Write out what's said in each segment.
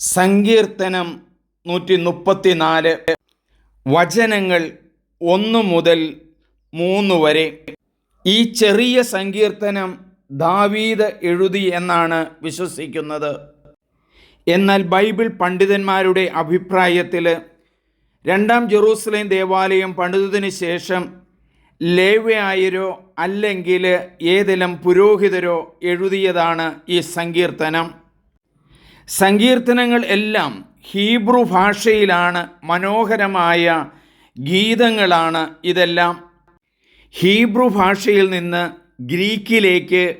സങ്കീർത്തനം നൂറ്റി മുപ്പത്തി നാല് വചനങ്ങൾ ഒന്ന് മുതൽ മൂന്ന് വരെ. ഈ ചെറിയ സങ്കീർത്തനം ദാവീദ് എഴുതി എന്നാണ് വിശ്വസിക്കുന്നത്. എന്നാൽ ബൈബിൾ പണ്ഡിതന്മാരുടെ അഭിപ്രായത്തിൽ രണ്ടാം ജെറൂസലേം ദേവാലയം പണിതതിന് ശേഷം ലേവ്യായരോ അല്ലെങ്കിൽ ഏതെങ്കിലും പുരോഹിതരോ എഴുതിയതാണ് ഈ സങ്കീർത്തനം. സങ്കീർത്തനങ്ങൾ എല്ലാം ഹീബ്രു ഭാഷയിലാണ് മനോഹരമായ ഗീതങ്ങളാണ് ഇതെല്ലാം. ഹീബ്രു ഭാഷയിൽ നിന്ന് ഗ്രീക്കിലേക്ക്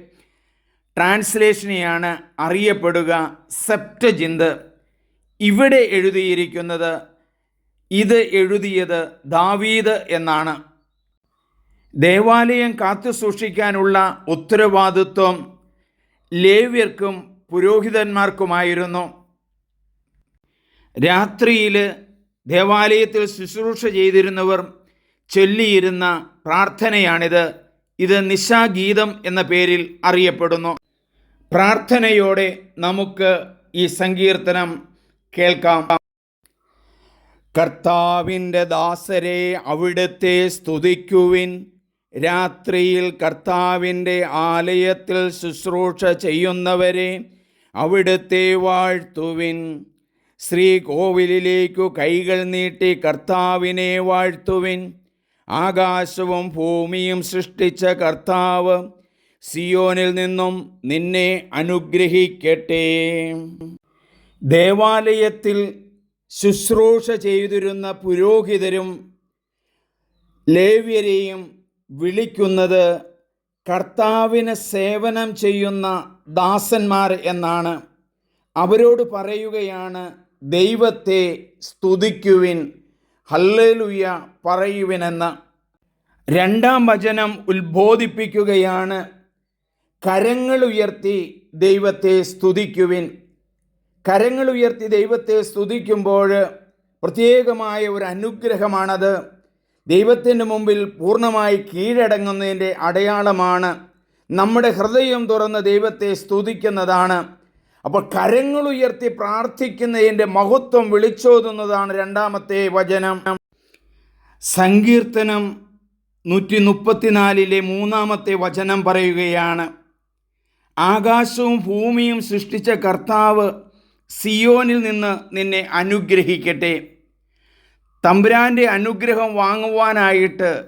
ട്രാൻസ്ലേഷനെയാണ് അറിയപ്പെടുക സെപ്റ്റജിന്ത്. ഇവിടെ എഴുതിയിരിക്കുന്നത് ഇത് എഴുതിയത് ദാവീദ് എന്നാണ്. ദേവാലയം കാത്തു സൂക്ഷിക്കാനുള്ള ഉത്തരവാദിത്വം ലേവ്യർക്കും പുരോഹിതന്മാർക്കുമായിരുന്നു. രാത്രിയിൽ ദേവാലയത്തിൽ ശുശ്രൂഷ ചെയ്തിരുന്നവർ ചൊല്ലിയിരുന്ന പ്രാർത്ഥനയാണിത്. ഇത് നിശാഗീതം എന്ന പേരിൽ അറിയപ്പെടുന്നു. പ്രാർത്ഥനയോടെ നമുക്ക് ഈ സങ്കീർത്തനം കേൾക്കാം. കർത്താവിന്റെ ദാസരെ അവിടുത്തെ സ്തുതിക്കുവിൻ. രാത്രിയിൽ കർത്താവിന്റെ ആലയത്തിൽ ശുശ്രൂഷ ചെയ്യുന്നവരെ അവിടുത്തെ വാഴ്ത്തുവിൻ. ശ്രീകോവിലിലേക്കു കൈകൾ നീട്ടി കർത്താവിനെ വാഴ്ത്തുവിൻ. ആകാശവും ഭൂമിയും സൃഷ്ടിച്ച കർത്താവ് സിയോനിൽ നിന്നും നിന്നെ അനുഗ്രഹിക്കട്ടെ. ദേവാലയത്തിൽ ശുശ്രൂഷ ചെയ്തിരുന്ന പുരോഹിതരും ലേവ്യരെയും വിളിക്കുന്നത് കർത്താവിന് സേവനം ചെയ്യുന്ന ദാസന്മാർ എന്നാണ് അവരോട് പറയുകയാണ് ദൈവത്തെ സ്തുതിക്കുവിൻ ഹല്ലേലുയ പറയുവിനെന്ന്. രണ്ടാം വചനം ഉത്ബോധിപ്പിക്കുകയാണ് കരങ്ങൾ ഉയർത്തി ദൈവത്തെ സ്തുതിക്കുവിൻ. കരങ്ങൾ ഉയർത്തി ദൈവത്തെ സ്തുതിക്കുമ്പോൾ പ്രത്യേകമായ ഒരു അനുഗ്രഹമാണത്. ദൈവത്തിന്റെ മുമ്പിൽ പൂർണമായി കീഴടങ്ങുന്നതിന്റെ അടയാളമാണ് നമ്മുടെ ഹൃദയം തുറന്ന് ദൈവത്തെ സ്തുതിക്കുന്നതാണ്. അപ്പോൾ കരങ്ങൾ ഉയർത്തി പ്രാർത്ഥിക്കുന്നതിന്റെ മഹത്വം വിളിച്ചോതുന്നതാണ് രണ്ടാമത്തെ വചനം. സങ്കീർത്തനം നൂറ്റി മുപ്പത്തിനാലിലെ മൂന്നാമത്തെ വചനം പറയുകയാണ്. ആകാശവും ഭൂമിയും സൃഷ്ടിച്ച കർത്താവ് സിയോനിൽ നിന്ന് നിന്നെ അനുഗ്രഹിക്കട്ടെ. തമ്പുരാന്റെ അനുഗ്രഹം വാങ്ങുവാനായിട്ട്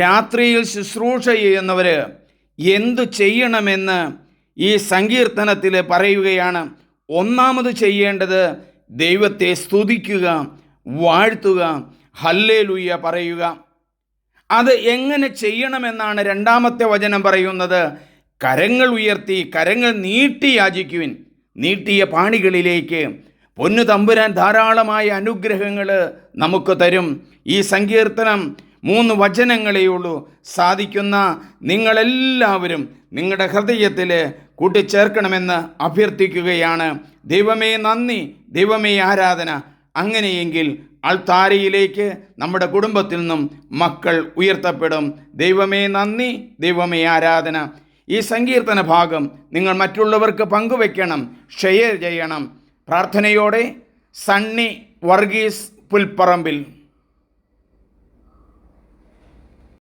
രാത്രിയിൽ ശുശ്രൂഷ ചെയ്യുന്നവർ എന്തു ചെയ്യണമെന്ന് ഈ സങ്കീർത്തനത്തിൽ പറയുകയാണ്. ഒന്നാമത് ചെയ്യേണ്ടത് ദൈവത്തെ സ്തുതിക്കുക വാഴ്ത്തുക ഹല്ലേലൂയ പറയുക. അത് എങ്ങനെ ചെയ്യണമെന്നാണ് രണ്ടാമത്തെ വചനം പറയുന്നത്. കരങ്ങൾ ഉയർത്തി കരങ്ങൾ നീട്ടി യാചിക്കുവിൻ. നീട്ടിയ പാണികളിലേക്ക് പൊന്നു തമ്പുരാൻ ധാരാളമായ അനുഗ്രഹങ്ങൾ നമുക്ക് തരും. ഈ സങ്കീർത്തനം മൂന്ന് വചനങ്ങളേ ഉള്ളൂ. സാധിക്കുന്ന നിങ്ങളെല്ലാവരും നിങ്ങളുടെ ഹൃദയത്തിൽ കൂട്ടിച്ചേർക്കണമെന്ന് അഭ്യർത്ഥിക്കുകയാണ്. ദൈവമേ നന്ദി ദൈവമേ ആരാധന. അങ്ങനെയെങ്കിൽ അൾത്താരയിലേക്ക് നമ്മുടെ കുടുംബത്തിൽ നിന്നും മക്കൾ ഉയർത്തപ്പെടും. ദൈവമേ നന്ദി ദൈവമേ ആരാധന. ഈ സങ്കീർത്തന ഭാഗം നിങ്ങൾ മറ്റുള്ളവർക്ക് പങ്കുവെക്കണം ഷെയർ ചെയ്യണം. പ്രാർത്ഥനയോടെ സണ്ണി വർഗീസ് പുൽപ്പറമ്പിൽ.